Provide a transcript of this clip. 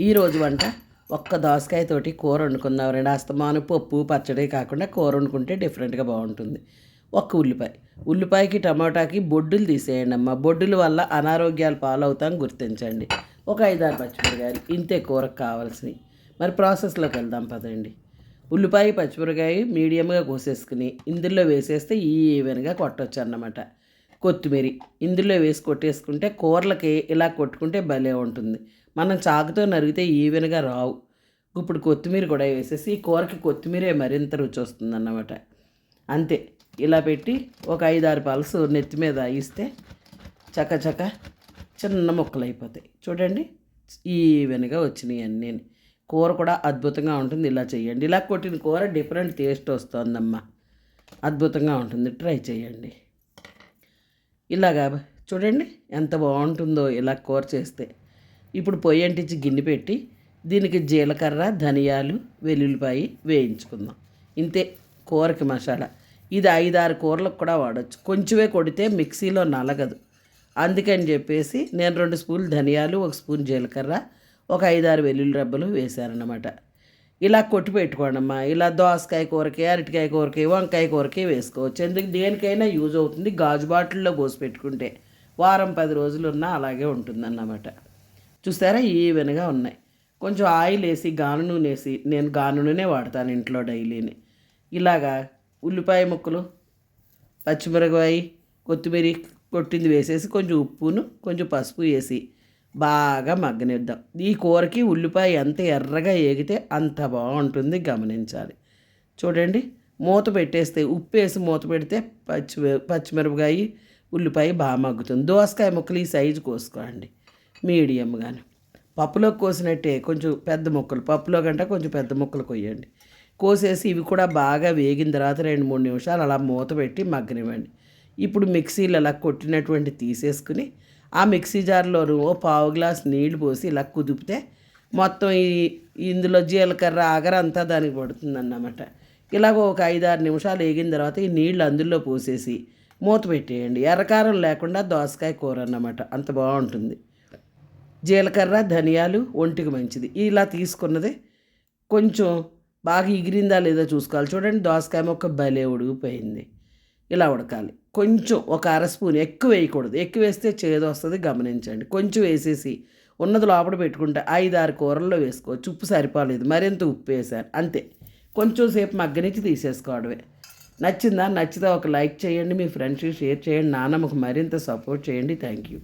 ఈరోజు వంట ఒక్క దోసకాయతోటి కూర వండుకుందాం రెండు. అస్తమాను పప్పు పచ్చడి కాకుండా కూర వండుకుంటే డిఫరెంట్గా బాగుంటుంది. ఒక్క ఉల్లిపాయ. ఉల్లిపాయకి టమాటాకి బొడ్డులు తీసేయండి అమ్మ. బొడ్డుల వల్ల అనారోగ్యాలు పాలవుతాం గుర్తించండి. ఒక ఐదారు పచ్చిమిరకాయలు. ఇంతే కూరకు కావాల్సినవి. మరి ప్రాసెస్లోకి వెళ్దాం పదండి. ఉల్లిపాయ పచ్చిమిరకాయ మీడియంగా కోసేసుకుని ఇందులో వేసేస్తే ఈవెన్గా కొట్టొచ్చు అన్నమాట కొత్తిమీర ఇందులో వేసి కొట్టేసుకుంటే కూరలకి ఇలా కొట్టుకుంటే భలే ఉంటుంది. మనం చాకుతో నరిగితే ఈవెన్గా రావు. ఇప్పుడు కొత్తిమీర కూడా వేసేసి ఈ కూరకి కొత్తిమీరే మరింత రుచి వస్తుంది అన్నమాట అంతే. ఇలా పెట్టి ఒక ఐదారు పలుసు నెత్తి మీద ఇస్తే చక చక చిన్న ముక్కలు అయిపోతాయి చూడండి ఈవెన్గా వచ్చినాయి అన్నీ. కూర కూడా అద్భుతంగా ఉంటుంది. ఇలా చేయండి ఇలా కొట్టిన కూర డిఫరెంట్ టేస్ట్ వస్తుందమ్మా. అద్భుతంగా ఉంటుంది. ట్రై చేయండి ఇలాగా చూడండి ఎంత బాగుంటుందో ఇలా కూర చేస్తే. ఇప్పుడు పొయ్యి అంటించి గిన్నె పెట్టి దీనికి జీలకర్ర ధనియాలు వెల్లుల్లిపాయి వేయించుకుందాం. ఇంతే కూరకి మసాలా. ఇది ఐదారు కూరలకు కూడా వాడచ్చు. కొంచెమే కొడితే మిక్సీలో నలగదు. అందుకని చెప్పేసి నేను రెండు స్పూన్లు ధనియాలు ఒక స్పూన్ జీలకర్ర ఒక ఐదారు వెల్లుల్లి రబ్బలు వేశారనమాట ఇలా కొట్టి పెట్టుకోండమ్మా. ఇలా దోసకాయ కూరకి అరటికాయ కూరకి వంకాయ కూరకి వేసుకోవచ్చు. ఎందుకు? దేనికైనా యూజ్ అవుతుంది గాజు బాటిల్లో పోసి పెట్టుకుంటే. వారం పది రోజులు ఉన్నా అలాగే ఉంటుందన్నమాట. చూసారా ఈవెన్గా ఉన్నాయి. కొంచెం ఆయిల్ వేసి గాను నూనె వేసి నేను గాను నూనె వాడతాను ఇంట్లో డైలీని. ఇలాగా ఉల్లిపాయ ముక్కలు పచ్చిమిరపకాయ కొత్తిమీర కొట్టింది వేసేసి కొంచెం ఉప్పును కొంచెం పసుపు వేసి బాగా మగ్గనిద్దాం. ఈ కూరకి ఉల్లిపాయ ఎంత ఎర్రగా ఏగితే అంత బాగుంటుంది గమనించాలి. చూడండి మూత పెట్టేస్తే ఉప్పు వేసి మూత పెడితే పచ్చి పచ్చిమిరపకాయ ఉల్లిపాయ బాగా మగ్గుతుంది. దోసకాయ ముక్కలు ఈ సైజు కోసుకోండి మీడియంగాను. పప్పులో కోసినట్టే కొంచెం పెద్ద ముక్కలు పప్పులో కంటే కొంచెం పెద్ద ముక్కలు కొయ్యండి. కోసేసి ఇవి కూడా బాగా వేగిన తర్వాత రెండు మూడు నిమిషాలు అలా మూత పెట్టి మగ్గనివ్వండి. ఇప్పుడు మిక్సీలు అలా కొట్టినటువంటి తీసేసుకుని ఆ మిక్సీ జార్లో ఓ పావు గ్లాస్ నీళ్ళు పోసి ఇలా కుదిపితే మొత్తం ఈ ఇందులో జీలకర్ర ఆగర అంతా దానికి పడుతుంది అన్నమాట ఇలాగ ఒక ఐదారు నిమిషాలు వేగిన తర్వాత ఈ నీళ్ళు అందులో పోసేసి మూత పెట్టేయండి. ఎర్రకారం లేకుండా దోసకాయ కూర అన్నమాట. అంత బాగుంటుంది. జీలకర్ర ధనియాలు ఒంటికి మంచిది. ఇలా తీసుకున్నది కొంచెం బాగా ఎగిరిందా లేదో చూసుకోవాలి. చూడండి దోసకాయ మొక్క భలే ఉడిగిపోయింది ఇలా ఉడకాలి. కొంచెం ఒక అర స్పూన్ ఎక్కువ వేయకూడదు. ఎక్కువ వేస్తే చేదు వస్తుంది గమనించండి. కొంచెం వేసేసి ఉన్నది లోపల పెట్టుకుంటే ఐదు ఆరు కూరల్లో వేసుకోవచ్చు. ఉప్పు సరిపోలేదు. మరింత ఉప్పు వేసాను. అంతే. కొంచెం సేపు మగ్గనిచ్చి తీసేసుకోవడమే. నచ్చిందా? నచ్చితే ఒక లైక్ చేయండి. మీ ఫ్రెండ్స్కి షేర్ చేయండి. నాన్నమ్మకు మరింత సపోర్ట్ చేయండి. Thank you.